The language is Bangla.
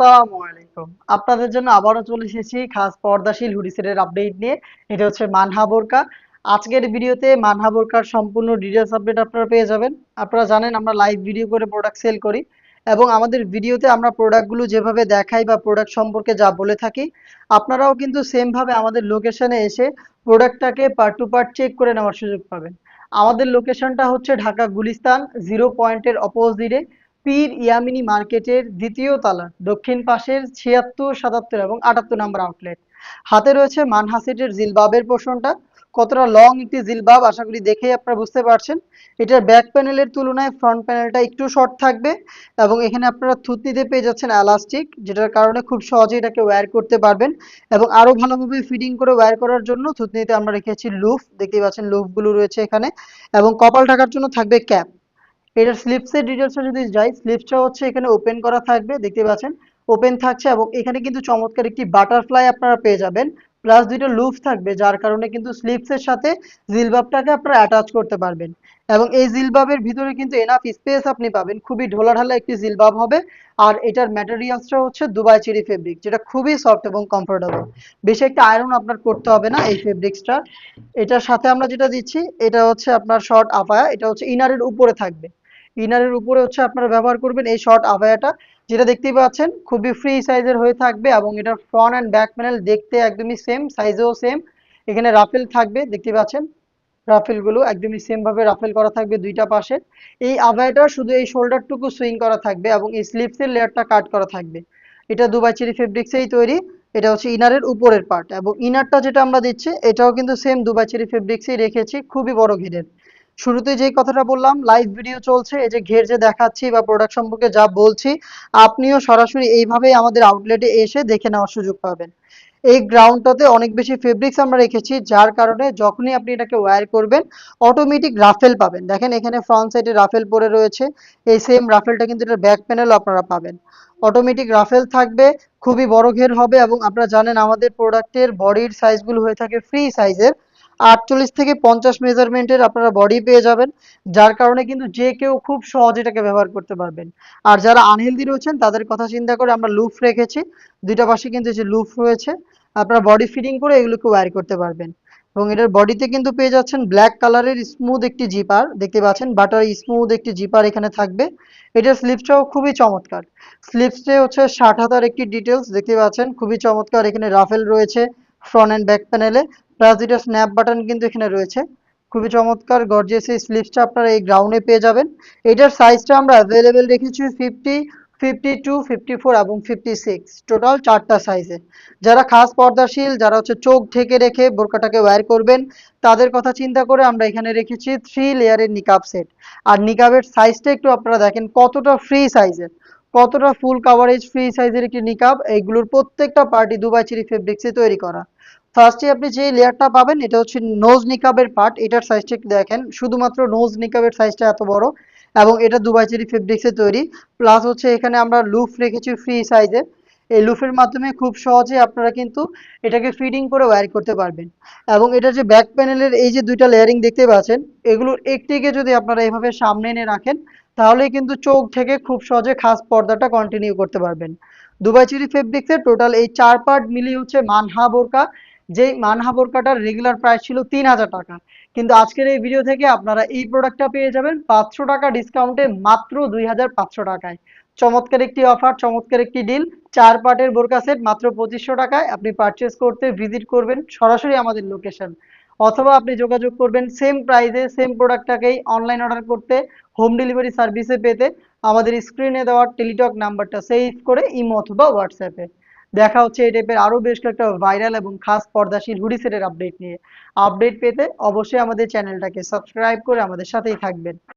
আসসালামু আলাইকুম। আপনাদের জন্য আবারও চলে এসেছি খাস পর্দাশীল হুডি সেটের আপডেট নিয়ে। এটা হচ্ছে মানহা বোরকা। আজকের ভিডিওতে মানহা বোরকার সম্পূর্ণ ডিটেলস আপডেট আপনারা পেয়ে যাবেন। আপনারা জানেন আমরা লাইভ ভিডিও করে প্রোডাক্ট সেল করি এবং আমাদের ভিডিওতে আমরা প্রোডাক্টগুলো যেভাবে দেখাই বা প্রোডাক্ট সম্পর্কে যা বলে থাকি, আপনারাও কিন্তু সেমভাবে আমাদের লোকেশনে এসে প্রোডাক্টটাকে পার্ট টু পার্ট চেক করে নেওয়ার সুযোগ পাবেন। আমাদের লোকেশনটা হচ্ছে ঢাকা গুলিস্তান জিরো পয়েন্টের অপোজিটে পীর ইয়ামিনী মার্কেটের দ্বিতীয় তলা, দক্ষিণ পাশের ছিয়াত্তর, সাতাত্তর এবং আটাত্তর নাম্বার আউটলেট। হাতে রয়েছে মানহাসেটের জিলবাবের পোষণটা। কতটা লং একটি জিলবাব, আশা করি দেখেই আপনারা বুঝতে পারছেন। এটার ব্যাক প্যানেলের তুলনায় ফ্রন্ট প্যানেলটা একটু শর্ট থাকবে এবং এখানে আপনারা থুতনিতে পেয়ে যাচ্ছেন এলাস্টিক যেটার কারণে খুব সহজে এটাকে ওয়্যার করতে পারবেন এবং আরও ভালোভাবে ফিটিং করে ওয়্যার করার জন্য থুতনিতে আমরা রেখেছি লুফ দেখতেই পাচ্ছেন লুফগুলো রয়েছে এখানে এবং কপাল ঢাকার জন্য থাকবে ক্যাপ এটার স্লিপসের ডিটেলসটা যদি যাই স্লিপসটা হচ্ছে এখানে ওপেন করা থাকবে, দেখতে পাচ্ছেন? ওপেন থাকছে এবং এখানে কিন্তু চমৎকার একটি বাটারফ্লাই আপনারা পেয়ে যাবেন। প্লাস দুইটা লুফ থাকবে, যার কারণে কিন্তু স্লিপসের সাথে জিলবাবটাকে আপনারা অ্যাটাচ করতে পারবেন। এবং এই জিলবাবের ভিতরে কিন্তু এনাফ স্পেস আপনি পাবেন। খুবই ঢোলাঢালা একটি জিলবাব হবে। আর এটার ম্যাটেরিয়ালসটা হচ্ছে দুবাই চেরি ফেব্রিক যেটা খুবই সফট এবং কমফোর্টেবল বেশি একটা আয়রন আপনার করতে হবে না এই ফেব্রিক্সটা এটার সাথে আমরা যেটা দিচ্ছি, এটা হচ্ছে আপনার শর্ট আপায়া এটা হচ্ছে ইনারের উপরে থাকবে। ইনারের উপরে হচ্ছে আপনারা ব্যবহার করবেন এই শর্ট আভায়াটা, যেটা দেখতেই পাচ্ছেন, খুবই ফ্রি সাইজের হয়ে থাকবে এবং এটার ফ্রন্ট অ্যান্ড ব্যাক প্যানেল দেখতে একদমই সেম সাইজেও সেম এখানে রাফেল থাকবে দেখতে পাচ্ছেন রাফেলগুলো একদমই সেম ভাবে রাফেল করা থাকবে দুইটা পাশে। এই আভায়াটা শুধু এই শোল্ডারটুকু সুইং করা থাকবে এবং এই স্লিপসের লেয়ারটা কাট করা থাকবে। এটা দুবাই চেরি ফেব্রিক্সেই তৈরি, এটা হচ্ছে ইনারের উপরের পার্ট এবং ইনারটা যেটা আমরা দিচ্ছি, এটাও কিন্তু সেম দুবাই চেরি ফেব্রিক্সেই রেখেছি, খুবই বড় ঘেরের। শুরুতে যেই কথাটা বললাম লাইভ ভিডিও চলছে, এই যে ঘের যে দেখাচ্ছি বা প্রোডাক্ট সম্পর্কে যা বলছি, আপনিও সরাসরি এইভাবেই আমাদের আউটলেটে এসে দেখে নেওয়ার সুযোগ পাবেন। এই গ্রাউন্ডটাতে অনেক বেশি ফেব্রিক্স আমরা রেখেছি, যার কারণে যখনই আপনি এটাকে ওয়্যার করবেন অটোমেটিক রাফেল পাবেন। দেখেন এখানে ফ্রন্ট সাইডে রাফেল পরে রয়েছে, এই সেম রাফেলটা কিন্তু এটার ব্যাক প্যানেলও আপনারা পাবেন। অটোমেটিক রাফেল থাকবে, খুবই বড় ঘের হবে এবং আপনারা জানেন আমাদের প্রোডাক্টের বডির সাইজগুলো হয়ে থাকে ফ্রি সাইজের আটচল্লিশ থেকে পঞ্চাশ মেজারমেন্টের আপনারা বডি পেয়ে যাবেন, যার কারণে কিন্তু যে কেউ খুব সহজে এটাকে ব্যবহার করতে পারবেন। আর যারা আনহেলদি রয়েছেন, তাদের কথা চিন্তা করে আমরা লুফ রেখেছি। দুইটা পাশে কিন্তু যে লুফ রয়েছে, আপনারা বডি ফিটিং করে এগুলোকে ওয়্যার করতে পারবেন। এবং এটার বডিতে কিন্তু পেয়ে যাচ্ছেন ব্ল্যাক কালারের স্মুথ একটি জিপার দেখতে পাচ্ছেন? বাটার স্মুথ একটি জিপার এখানে থাকবে। এটার স্লিপসটাও খুবই চমৎকার। স্লিপসে হচ্ছে ষাট হাতার একটি ডিটেলস দেখতে পাচ্ছেন? খুবই চমৎকার, এখানে রাফেল রয়েছে। ফ্রন্ট অ্যান্ড ব্যাক প্যানেলে প্লাস দুইটা স্ন্যাপ বাটন কিন্তু এখানে রয়েছে। খুবই চমৎকার গর্জিয়াস এই স্লিপসটা আপনারা এই গ্রাউন্ডে পেয়ে যাবেন। এটার সাইজটা আমরা অ্যাভেলেবেল রেখেছি fifty fifty two fifty four এবং ফিফটি সিক্স টোটাল চারটা সাইজে যারা খাস পর্দাশীল, যারা হচ্ছে চোখ ঢেকে রেখে বোরকাটাকে ওয়্যার করবেন, তাদের কথা চিন্তা করে আমরা এখানে রেখেছি থ্রি লেয়ারের নিকাব সেট আর নিকাবের সাইজটা একটু আপনারা দেখেন কতটা ফ্রি সাইজের কতটা ফুল কাভারেজ ফ্রি সাইজের একটি নিকাব এইগুলোর প্রত্যেকটা পার্টি দুবাই চিরি ফেব্রিক্সে তৈরি করা। ফার্স্টে আপনি যে লেয়ারটা পাবেন, এটা হচ্ছে নোজ নিকাবের পার্ট এটার সাইজটা দেখেন। শুধুমাত্র নোজ নিকাবের সাইজটা এত বড়, এবং এটা দুবাই চিরি ফেব্রিক্সে তৈরি। প্লাস হচ্ছে এখানে আমরা লুফ রেখেছি ফ্রি সাইজের এই লুফের মাধ্যমে খুব সহজে আপনারা কিন্তু এটাকে ফিডিং করে ওয়্যার করতে পারবেন। এবং এটা যে ব্যাক প্যানেলের এই যে দুইটা লেয়ারিং দেখতে পাচ্ছেন, এগুলোর একটিকে যদি আপনারা এভাবে সামনে এনে রাখেন, তাহলে কিন্তু চোখ থেকে খুব সহজে খাস পর্দাটা কন্টিনিউ করতে পারবেন। দুবাই চেরি ফেব্রিক্সের টোটাল এই চার পার্ট মিলিয়ে হচ্ছে মানহা বোরকা, যেই মানহা বোরকাটার রেগুলার প্রাইস ছিল তিন হাজার টাকা। কিন্তু আজকের এই ভিডিও থেকে আপনারা এই প্রোডাক্টটা পেয়ে যাবেন পাঁচশো টাকা ডিসকাউন্টে মাত্র দুই হাজার পাঁচশো টাকায়। চমৎকার একটি অফার চমৎকার একটি ডিল চার পার্টের বোরকা সেট মাত্র পঁচিশশো টাকায় আপনি পারচেস করতে ভিজিট করবেন সরাসরি আমাদের লোকেশন অথবা আপনি যোগাযোগ করবেন সেম প্রাইসে সেম প্রোডাক্টটাকেই অনলাইন অর্ডার করতে হোম ডেলিভারি সার্ভিসে পেতে, আমাদের স্ক্রিনে দেওয়া টেলিটক নাম্বারটা সেভ করে ইমো অথবা হোয়াটসঅ্যাপে দেখা হচ্ছে এই টাইপের আরও বেশ কয়েকটা ভাইরাল এবং খাস পর্দাশীল হুডি সেটের আপডেট নিয়ে। আপডেট পেতে অবশ্যই আমাদের চ্যানেলটাকে সাবস্ক্রাইব করে আমাদের সাথেই থাকবেন।